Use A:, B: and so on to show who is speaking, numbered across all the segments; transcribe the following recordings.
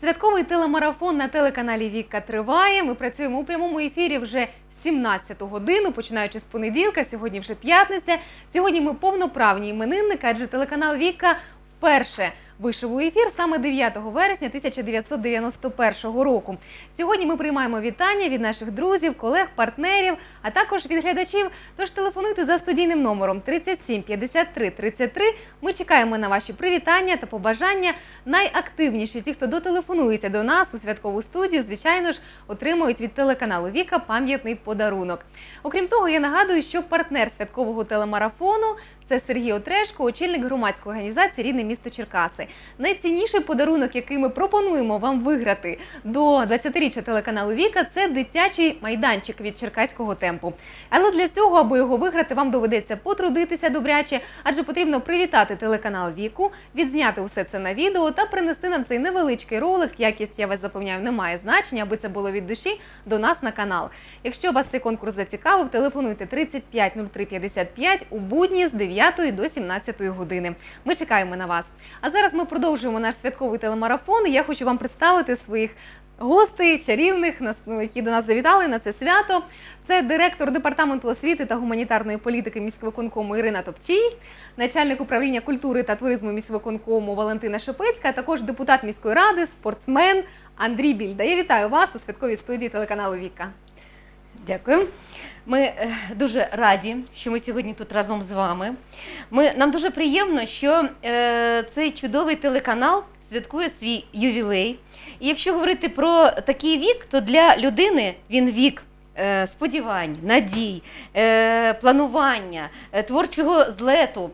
A: Святковий телемарафон на телеканалі Віка триває. Ми працюємо у прямому ефірі вже 17 годину, починаючи з понеділка. Сьогодні вже п'ятниця. Сьогодні ми повноправні іменинники, адже телеканал Віка вперше вийшов у ефір саме 9 вересня 1991 року. Сьогодні ми приймаємо вітання від наших друзів, колег, партнерів, а також від глядачів. Тож телефонуйте за студійним номером 37 53 33. Ми чекаємо на ваші привітання та побажання. Найактивніші ті, хто дотелефонується до нас у святкову студію, звичайно ж, отримують від телеканалу Віка пам'ятний подарунок. Окрім того, я нагадую, що партнер святкового телемарафону це Сергій Отрешко, очільник громадської організації Рідне місто Черкаси. Найцінніший подарунок, який ми пропонуємо вам виграти до 20-річчя телеканалу Віка, це дитячий майданчик від черкаського темпу. Але для цього, аби його виграти, вам доведеться потрудитися добряче, адже потрібно привітати телеканал Віку, відзняти усе це на відео та принести нам цей невеличкий ролик. Якість я вас запевняю, не має значення, аби це було від душі до нас на канал. Якщо вас цей конкурс зацікавив, телефонуйте 35 03 55 у будні з 9 до 17 години. Ми чекаємо на вас. А зараз ми продовжуємо наш святковий телемарафон. Я хочу вам представити своїх. Гостей чарівних, ну, які до нас завітали на це свято. Це директор департаменту освіти та гуманітарної політики міськвиконкому Ірина Топчій, начальник управління культури та туризму міськвиконкому Валентина Шепецька, а також депутат міської ради, спортсмен Андрій Більда. Я вітаю вас у святковій студії телеканалу Віка.
B: Дякую. Ми е, дуже раді, що ми сьогодні тут разом з вами. Ми, нам дуже приємно, що е, цей чудовий телеканал святкує свій ювілей. І якщо говорити про такий вік, то для людини він вік. е, Сподівань, надій, е, планування, е, творчого злету.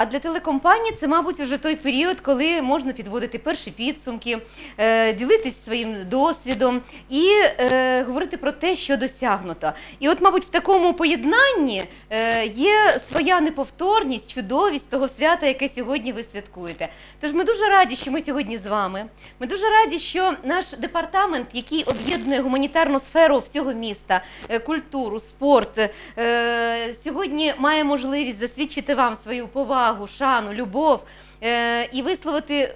B: А для телекомпаній це, мабуть, вже той період, коли можна підводити перші підсумки, е, ділитись своїм досвідом і е, говорити про те, що досягнуто. І от, мабуть, в такому поєднанні е, є своя неповторність, чудовість того свята, яке сьогодні ви святкуєте. Тож ми дуже раді, що ми сьогодні з вами. Ми дуже раді, що наш департамент, який об'єднує гуманітарну сферу всього міста, культуру, спорт, сьогодні має можливість засвідчити вам свою повагу, шану, любов. Е, І висловити е,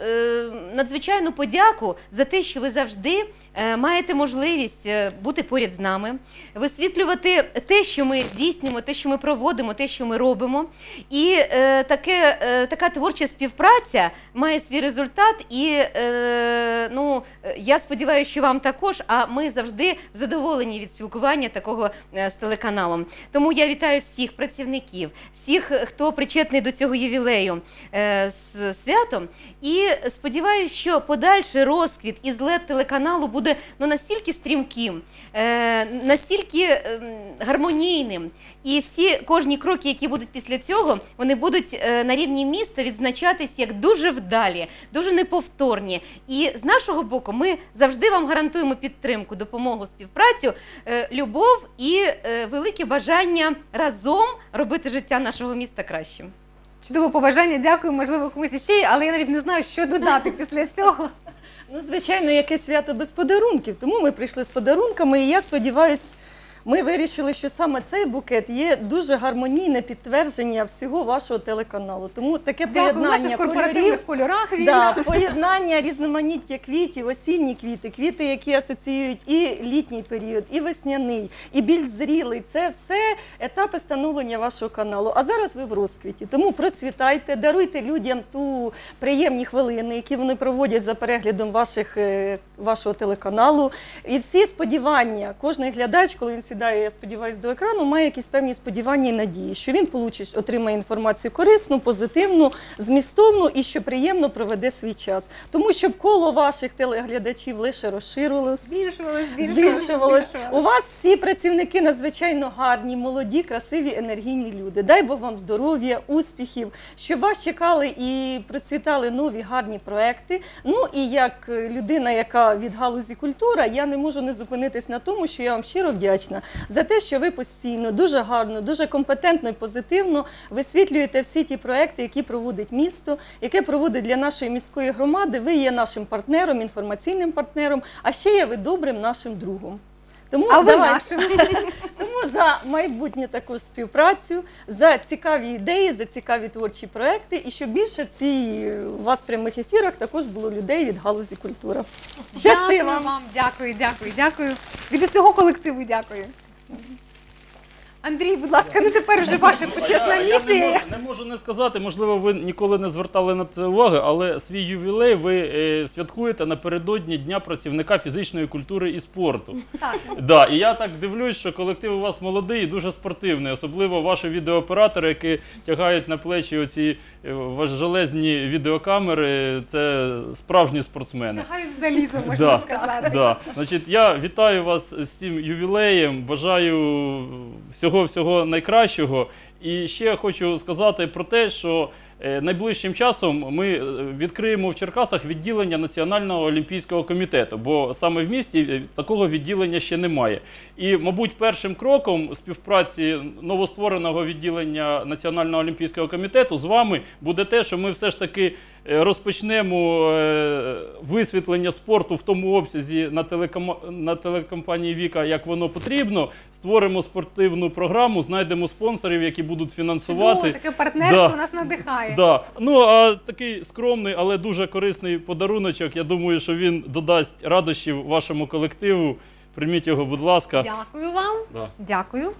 B: надзвичайну подяку за те, що ви завжди е, маєте можливість бути поряд з нами, висвітлювати те, що ми здійснюємо, те, що ми проводимо, те, що ми робимо. І таке, така творча співпраця має свій результат. І ну, я сподіваюся, що вам також. А ми завжди задоволені від спілкування такого з телеканалом. Тому я вітаю всіх працівників, всіх, хто причетний до цього ювілею з святом. І сподіваюся, що подальший розквіт і злет телеканалу буде ну, настільки стрімким, е, настільки ем, гармонійним. І всі кожні кроки, які будуть після цього, вони будуть е, на рівні міста відзначатись як дуже вдалі, дуже неповторні. І з нашого боку, ми завжди вам гарантуємо підтримку, допомогу, співпрацю, е, любов і е, велике бажання разом робити життя нашого міста кращим.
A: Чудове побажання, дякую, можливо, комусь іще, але я навіть не знаю, що додати після цього.
C: Ну, звичайно, яке свято без подарунків. Тому ми прийшли з подарунками, і я сподіваюся, ми вирішили, що саме цей букет є дуже гармонійне підтвердження всього вашого телеканалу. Тому таке
A: в
C: поєднання кольорів.
A: кольорах.
C: Да, поєднання різноманіття квітів, осінні квіти, квіти, які асоціюють і літній період, і весняний, і більш зрілий. Це все етапи становлення вашого каналу. А зараз ви в розквіті. Тому процвітайте, даруйте людям ту приємні хвилини, які вони проводять за переглядом ваших, е, вашого телеканалу. І всі сподівання, кожний глядач, коли він сідає, я сподіваюся, до екрану, має якісь певні сподівання і надії, що він получить, отримає інформацію корисну, позитивну, змістовну і що приємно проведе свій час. Тому щоб коло ваших телеглядачів лише розширилось.
A: Збільшувалось, збільшувалось.
C: Збільшувалось. У вас всі працівники надзвичайно гарні, молоді, красиві, енергійні люди. Дай Бог вам здоров'я, успіхів, щоб вас чекали і процвітали нові гарні проекти. Ну і як людина, яка від галузі культура, я не можу не зупинитись на тому, що я вам щиро вдячна за те, що ви постійно, дуже гарно, дуже компетентно і позитивно висвітлюєте всі ті проекти, які проводить місто, яке проводить для нашої міської громади. Ви є нашим партнером, інформаційним партнером, а ще є ви добрим нашим другом. Тому
A: А ви нашим.
C: тому за майбутню також співпрацю, за цікаві ідеї, за цікаві творчі проекти, і щоб більше в цій у вас прямих ефірах також було людей від галузі культура. Щасти
A: Дякую
C: вам!
A: вам, дякую, дякую, дякую. Від усього колективу дякую. Андрій, будь ласка, ну тепер вже ваша почесна
D: Я, я не,
A: місія.
D: можу, не можу не сказати, можливо, ви ніколи не звертали на це уваги, але свій ювілей ви е, святкуєте напередодні Дня працівника фізичної культури і спорту.
A: Так.
D: Да, і я так дивлюсь, що колектив у вас молодий і дуже спортивний, особливо ваші відеооператори, які тягають на плечі оці е, важелезні відеокамери. Це справжні спортсмени.
A: Тягаю з залізом, можна
D: Да.
A: сказати.
D: Да. Значить, я вітаю вас з цим ювілеєм. Бажаю всього всього найкращого. І ще хочу сказати про те, що е, найближчим часом ми е, відкриємо в Черкасах відділення Національного олімпійського комітету, бо саме в місті е, такого відділення ще немає. І, мабуть, першим кроком співпраці новоствореного відділення Національного олімпійського комітету з вами буде те, що ми все ж таки розпочнемо е, висвітлення спорту в тому обсязі на, телекома... на телекомпанії Віка, як воно потрібно. Створимо спортивну програму, знайдемо спонсорів, які будуть
A: Чудово,
D: фінансувати.
A: таке партнерство
D: Да.
A: нас надихає.
D: Да. Ну а такий скромний, але дуже корисний подаруночок. Я думаю, що він додасть радощів вашому колективу. Прийміть його, будь ласка.
A: Дякую вам.
D: Да.
A: Дякую.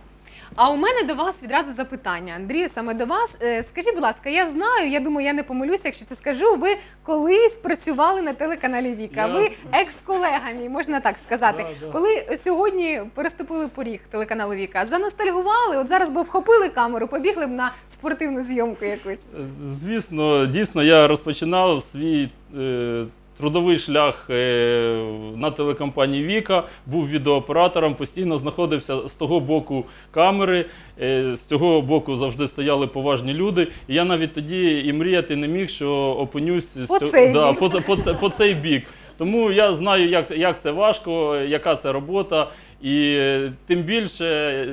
A: А у мене до вас відразу запитання. Андрію, саме до вас. Е, Скажіть, будь ласка, я знаю, я думаю, я не помилюся, якщо це скажу. Ви колись працювали на телеканалі Віка.
D: Я-
A: Ви екс-колега мій, можна так сказати.
D: Да, да.
A: Коли сьогодні переступили поріг телеканалу Віка, заностальгували, от зараз би вхопили камеру, побігли б на спортивну зйомку якусь.
D: Звісно, дійсно, я розпочинав свій е, трудовий шлях е, на телекомпанії Віка, був відеооператором, постійно знаходився з того боку камери. Е, з цього боку завжди стояли поважні люди. І я навіть тоді і мріяти не міг, що опинюсь
A: По
D: цього-
A: цей
D: да,
A: бік.
D: по, по, це- по цей бік. Тому я знаю, як, як це важко, яка це робота. І е, тим більше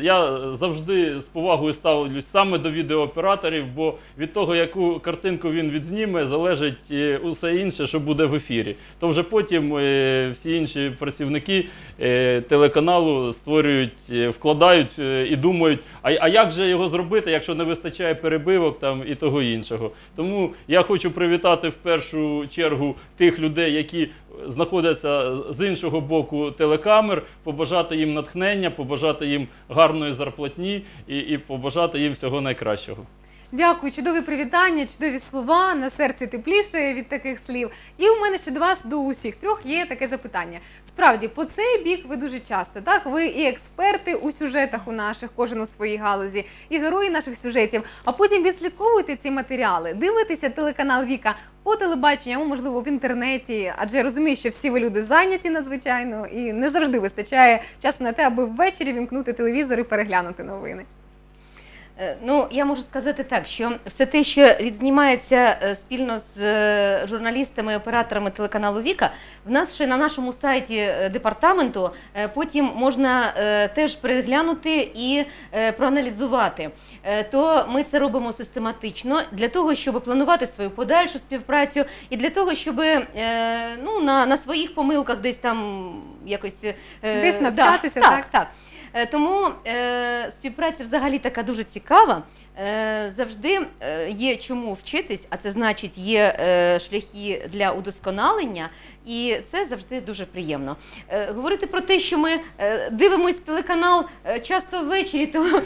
D: я завжди з повагою ставлюсь саме до відеооператорів, бо від того, яку картинку він відзніме, залежить е, усе інше, що буде в ефірі. То вже потім е, всі інші працівники телеканалу створюють, вкладають і думають, а як же його зробити, якщо не вистачає перебивок там і того іншого. Тому я хочу привітати в першу чергу тих людей, які знаходяться з іншого боку телекамер, побажати їм натхнення, побажати їм гарної зарплатні і, і побажати їм всього найкращого.
A: Дякую, чудові привітання, чудові слова. На серці тепліше від таких слів. І у мене ще до вас до усіх трьох є таке запитання. Справді, по цей бік ви дуже часто, так? Ви і експерти у сюжетах у наших, кожен у своїй галузі, і герої наших сюжетів. А потім відслідковуєте ці матеріали, дивитеся телеканал Віка по телебаченню, можливо, в інтернеті. Адже я розумію, що всі ви люди зайняті надзвичайно, і не завжди вистачає часу на те, аби ввечері вімкнути телевізор і переглянути новини.
B: Е, Ну, я можу сказати так, що все те, що відзнімається е, спільно з е, журналістами і операторами телеканалу Віка, в нас ще на нашому сайті департаменту потім можна теж переглянути і проаналізувати. То ми це робимо систематично для того, щоб планувати свою подальшу співпрацю, і для того, щоб ну, на, на своїх помилках десь там якось
A: Десь навчатися,
B: так,
A: так?
B: так. Тому е, співпраця взагалі така дуже цікава. Е, завжди е, є чому вчитись, а це значить є е, шляхи для удосконалення, і це завжди дуже приємно. Е, говорити про те, що ми е, дивимось телеканал е, часто ввечері, то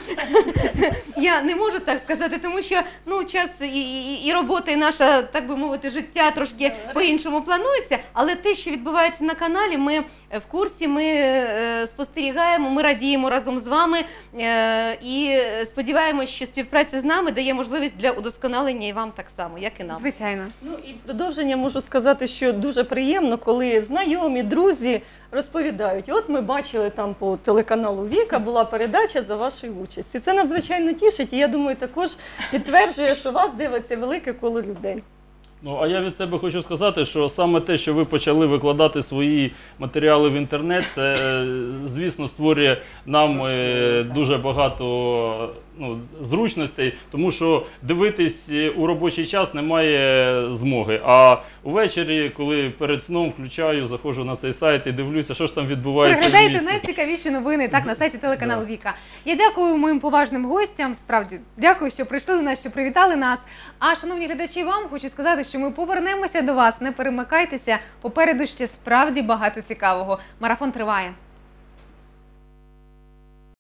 B: я не можу так сказати, тому що ну, час і, і, робота, і наша, так би мовити, життя трошки по-іншому планується. Але те, що відбувається на каналі, ми е, в курсі, ми е, спостерігаємо, ми радіємо разом з вами е, і сподіваємось, що співпраця з нами дає можливість для удосконалення і вам так само, як і нам.
A: Звичайно.
C: Ну і в продовження можу сказати, що дуже приємно, коли знайомі, друзі розповідають: от ми бачили там по телеканалу Віка була передача за вашою участі. Це надзвичайно тішить, і я думаю, також підтверджує, що вас дивиться велике коло людей.
D: Ну, а я від себе хочу сказати, що саме те, що ви почали викладати свої матеріали в інтернет, це, е, звісно, створює нам е, дуже багато ну, зручностей, тому що дивитись е, у робочий час немає змоги. А увечері, коли перед сном включаю, заходжу на цей сайт і дивлюся, що ж там відбувається. в місті.
A: найцікавіші новини так на сайті телеканалу Віка. Я дякую моїм поважним гостям. Справді дякую, що прийшли до нас, що привітали нас. А шановні глядачі, вам хочу сказати, що ми повернемося до вас. Не перемикайтеся. Попереду ще справді багато цікавого. Марафон триває.